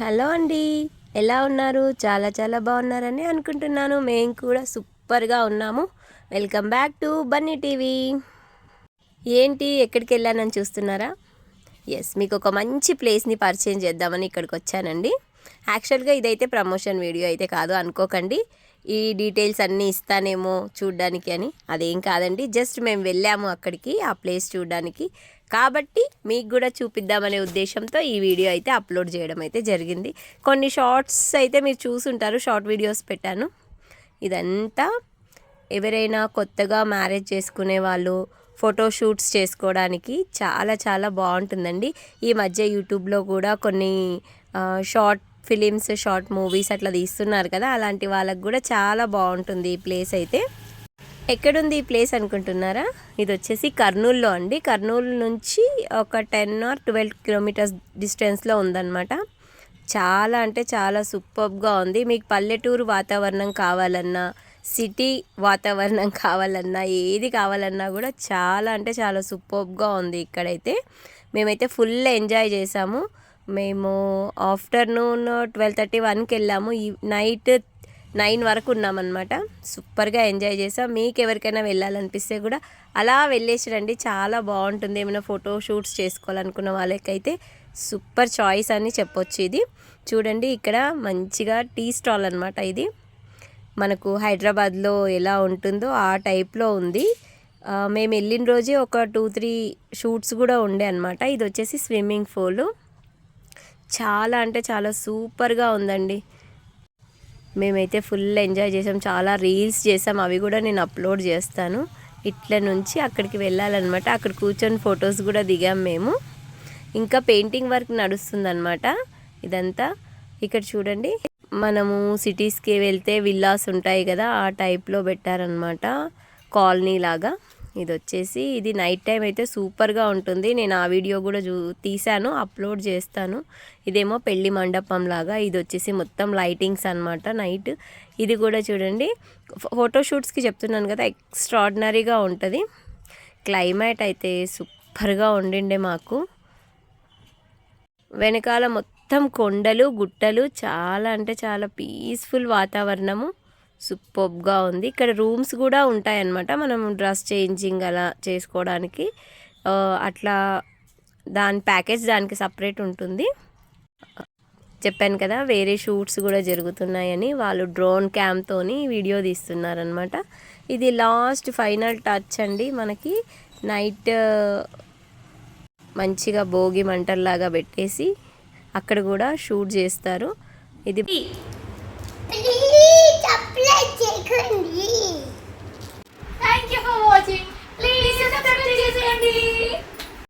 Hello అండి. ఎలా ఉన్నారు? చాలా చాలా బాగున్నారని అనుకుంటున్నాను. మేము కూడా సూపర్గా ఉన్నాము. Welcome back to Bunny TV. ఏంటి? ఎక్కడికి వెళ్ళానని చూస్తున్నారా? ఎస్ మీకు ఒక మంచి ప్లేస్ని పరిచయం చేద్దామని ఇక్కడికి వచ్చానండి. యాక్చువల్గా ఇదైతే ప్రమోషన్ వీడియో అయితే కాదు అనుకోకండి. ఈ డీటెయిల్స్ అన్నీ ఇస్తానేమో చూడ్డానికి అని. అదేం కాదండి జస్ట్ మేము వెళ్ళాము అక్కడికి ఆ ప్లేస్ చూడడానికి. కాబట్టి మీకు కూడా చూపిద్దామనే ఉద్దేశంతో ఈ వీడియో అయితే అప్లోడ్ చేయడం అయితే జరిగింది. కొన్ని షార్ట్స్ అయితే మీరు చూసుంటారు షార్ట్ వీడియోస్ పెట్టాను. ఇదంతా ఎవరైనా కొత్తగా మ్యారేజ్ చేసుకునే వాళ్ళు ఫోటోషూట్స్ చేసుకోవడానికి చాలా చాలా బాగుంటుందండి. ఈ మధ్య యూట్యూబ్లో కూడా కొన్ని షార్ట్ ఫిలిమ్స్ షార్ట్ మూవీస్ అట్లా తీస్తున్నారు కదా అలాంటి వాళ్ళకి కూడా చాలా బాగుంటుంది ఈ ప్లేస్ అయితే. ఎక్కడుంది ఈ ప్లేస్ అనుకుంటున్నారా? ఇది వచ్చేసి కర్నూలులో అండి. కర్నూలు నుంచి ఒక టెన్ ఆర్ ట్వెల్వ్ కిలోమీటర్స్ డిస్టెన్స్లో ఉందన్నమాట. చాలా అంటే చాలా సూపర్గా ఉంది. మీకు పల్లెటూరు వాతావరణం కావాలన్నా సిటీ వాతావరణం కావాలన్నా ఏది కావాలన్నా కూడా చాలా అంటే చాలా సూపర్గా ఉంది ఇక్కడైతే. మేమైతే ఫుల్ ఎంజాయ్ చేసాము. మేము ఆఫ్టర్నూన్ ట్వెల్వ్ థర్టీ వన్కి వెళ్ళాము. ఈ నైట్ నైన్ వరకు ఉన్నామన్నమాట. సూపర్గా ఎంజాయ్ చేసాం. మీకు ఎవరికైనా వెళ్ళాలనిపిస్తే కూడా అలా వెళ్ళేసిరండి. చాలా బాగుంటుంది. ఏమైనా ఫోటో షూట్స్ చేసుకోవాలనుకున్న వాళ్ళకైతే సూపర్ చాయిస్ అని చెప్పొచ్చు ఇది. చూడండి ఇక్కడ మంచిగా టీ స్టాల్ అనమాట ఇది. మనకు హైదరాబాద్లో ఎలా ఉంటుందో ఆ టైప్లో ఉంది. మేము వెళ్ళిన రోజే ఒక టూ త్రీ షూట్స్ కూడా ఉండే అనమాట ఇది వచ్చేసి స్విమ్మింగ్ పూల్. చాలా అంటే చాలా సూపర్గా ఉందండి. మేమైతే ఫుల్ ఎంజాయ్ చేసాం. చాలా రీల్స్ చేసాం. అవి కూడా నేను అప్లోడ్ చేస్తాను. ఇట్ల నుంచి అక్కడికి వెళ్ళాలన్నమాట. అక్కడ కూర్చొని ఫొటోస్ కూడా దిగాం మేము. ఇంకా పెయింటింగ్ వర్క్ నడుస్తుందన్నమాట. ఇదంతా. ఇక్కడ చూడండి. మనము సిటీస్కి వెళ్తే విల్లాస్ ఉంటాయి కదా ఆ టైప్లో పెట్టారనమాట కాలనీ లాగా. ఇది వచ్చేసి ఇది నైట్ టైం అయితే సూపర్గా ఉంటుంది. నేను ఆ వీడియో కూడా చూ తీశాను అప్లోడ్ చేస్తాను. ఇదేమో పెళ్ళి మండపం లాగా ఇది వచ్చేసి మొత్తం లైటింగ్స్ అనమాట నైట్. ఇది కూడా చూడండి ఫోటోషూట్స్కి చెప్తున్నాను కదా ఎక్స్ట్రాడినరీగా ఉంటుంది. క్లైమేట్ అయితే సూపర్గా ఉండిండే మాకు. వెనకాల మొత్తం కొండలు గుట్టలు చాలా అంటే చాలా పీస్ఫుల్ వాతావరణము. సూపర్గా ఉంది. ఇక్కడ రూమ్స్ కూడా ఉంటాయన్నమాట. మనం డ్రెస్ చేంజింగ్ అలా చేసుకోవడానికి. అట్లా దాని ప్యాకేజ్ దానికి సపరేట్ ఉంటుంది. చెప్పాను కదా వేరే షూట్స్ కూడా జరుగుతున్నాయని వాళ్ళు డ్రోన్ క్యామ్తోని వీడియో తీస్తున్నారనమాట ఇది లాస్ట్ ఫైనల్ టచ్ అండి మనకి. నైట్ మంచిగా భోగి మంటల్లాగా పెట్టేసి అక్కడ కూడా షూట్ చేస్తారు. ఇది സബ്സ്ക്രൈബ് ചെയ്യുന്നില്ല